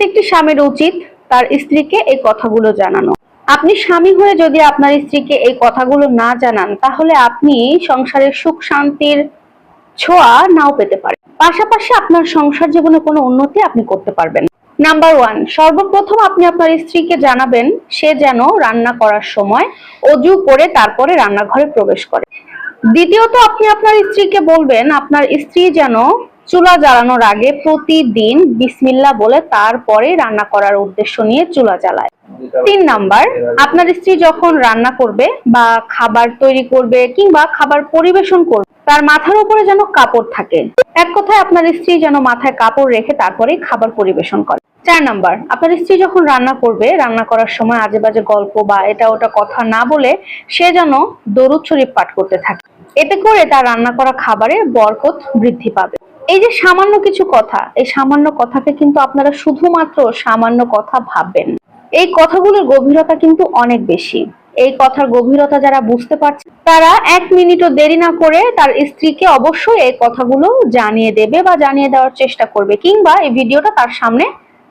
প্রত্যেকটি স্বামীর উচিত তার স্ত্রীকে এই কথাগুলো জানানো। আপনি স্বামী হয়ে যদি আপনার স্ত্রীকে এই কথাগুলো না জানান, তাহলে আপনি সংসারের সুখ শান্তির ছোঁয়া নাও পেতে পারেন। পাশাপাশি আপনার সংসার জীবনে কোনো উন্নতি আপনি করতে পারবেন। নাম্বার ওয়ান সর্বপ্রথম আপনি আপনার স্ত্রীকে জানাবেন, সে যেন রান্না করার সময় অজু করে তারপরে রান্নাঘরে প্রবেশ করে। দ্বিতীয়ত আপনি আপনার স্ত্রীকে বলবেন, আপনার স্ত্রী যেন চুলা জ্বালানোর আগে প্রতিদিন বিসমিল্লা বলে তারপরে রান্না করার উদ্দেশ্য নিয়ে চুলা জ্বালায়। তিন নাম্বার, আপনার স্ত্রী যখন রান্না করবে বা খাবার তৈরি করবে কিংবা খাবার পরিবেশন করবে, তার মাথার উপরে যেন কাপড় থাকে। এক কথায় আপনার স্ত্রী যেন মাথায় কাপড় রেখে তারপরে খাবার পরিবেশন করে। চার নাম্বার, আপনার স্ত্রী যখন রান্না করবে, রান্না করার সময় আজে বাজে গল্প বা এটা ওটা কথা না বলে সে যেন দরুদ শরীফ পাঠ করতে থাকে। এতে করে তার রান্না করা খাবারে বরকত বৃদ্ধি পাবে। এই যে সামান্য কিছু কথা, এই সামান্য কথাকে কিন্তু আপনারা শুধুমাত্র সামান্য কথা ভাববেন। এই কথাগুলোর গভীরতা কিন্তু অনেক বেশি। এই কথার গভীরতা যারা বুঝতে পারছে, তারা এক মিনিটও দেরি না করে তার স্ত্রীকে অবশ্যই এই কথাগুলো জানিয়ে দেবে বা জানিয়ে দেওয়ার চেষ্টা করবে, কিংবা এই ভিডিওটা তার সামনে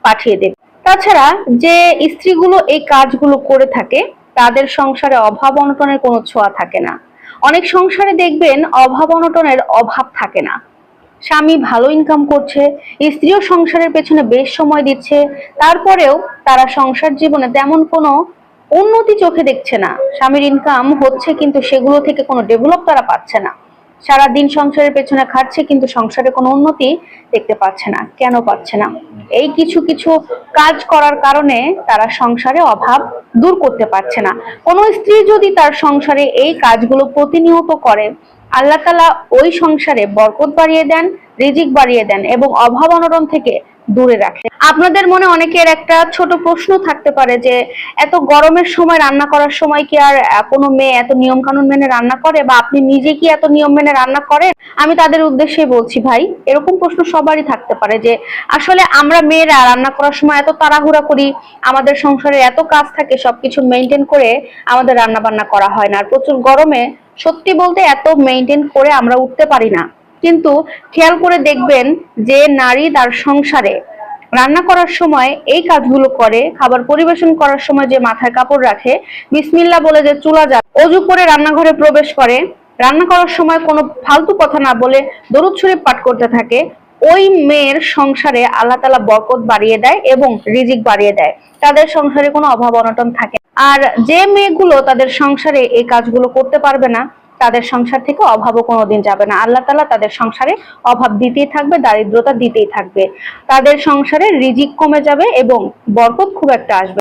পাঠিয়ে দেবে। তাছাড়া যে স্ত্রীগুলো এই কাজগুলো করে থাকে, তাদের সংসারে অভাব অনটনের কোনো ছোঁয়া থাকে না। অনেক সংসারে দেখবেন অভাব অনটনের অভাব থাকে না। স্বামী ভালো ইনকাম করছে স্ত্রীও সংসারের পেছনে বেশ সময় দিচ্ছে, তারপরেও তারা সংসার জীবনে তেমন কোনো উন্নতি চোখে দেখছে না। স্বামীর ইনকাম হচ্ছে কিন্তু সেগুলো থেকে কোনো ডেভেলপ তারা পাচ্ছে না। সারা দিন সংসারের পেছনে খাটছে কিন্তু সংসারে কোনো উন্নতি দেখতে পাচ্ছে না। কেন পাচ্ছে না? এই কিছু কিছু কাজ করার কারণে তারা সংসারে অভাব দূর করতে পারছে না। কোনো স্ত্রী যদি তার সংসারে এই কাজগুলো প্রতিনিয়ত করে আল্লাহ তালা ওই সংসারে বরকত বাড়িয়ে দেন রিজিক বাড়িয়ে দেন এবং অভাব অনটন থেকে দূরে রাখে। আপনাদের মনে অনেকের একটা ছোট প্রশ্ন থাকতে পারে যে, এত গরমের সময় রান্না করার সময় কি আর কোনো মেয়ে এত নিয়ম কানুন মেনে রান্না করে বা আপনি নিজে কি এত নিয়ম মেনে রান্না করেন? আমি তাদের উদ্দেশ্যে বলছি, ভাই, এরকম প্রশ্ন সবারই থাকতে পারে যে, আসলে আমরা মেয়েরা রান্না করার সময় এত তাড়াহুড়া করি, আমাদের সংসারে এত কাজ থাকে, সবকিছু মেনটেন করে আমাদের রান্না বান্না করা হয় না। আর প্রচুর গরমে সত্যি বলতে এত মেনটেন করে আমরা উঠতে পারি না। কিন্তু খেয়াল করে দেখবেন যে নারী তার সংসারে রান্না করার সময় এই কাজগুলো করে, খাবার পরিবেশন করার সময় যে মাথায় কাপড় রাখে, বিসমিল্লা বলে যে চুলা যা অজু করে রান্নাঘরে প্রবেশ করে, রান্না করার সময় কোনো ফালতু কথা না বলে দরুদ শরীফ পাঠ করতে থাকে, ওই মেয়ের সংসারে আল্লাহ তালা বরকত বাড়িয়ে দেয় এবং রিজিক বাড়িয়ে দেয়। তাদের সংসারে কোনো অভাব অনটন থাকে আর যে মেয়েগুলো তাদের সংসারে এই কাজগুলো করতে পারবে না তাদের সংসার থেকে অভাবও কোনোদিন যাবে না। আল্লাহ তালা তাদের সংসারে অভাব দিতেই থাকবে, দারিদ্রতা দিতেই থাকবে। তাদের সংসারে রিজিক কমে যাবে এবং বরকত খুব একটা আসবে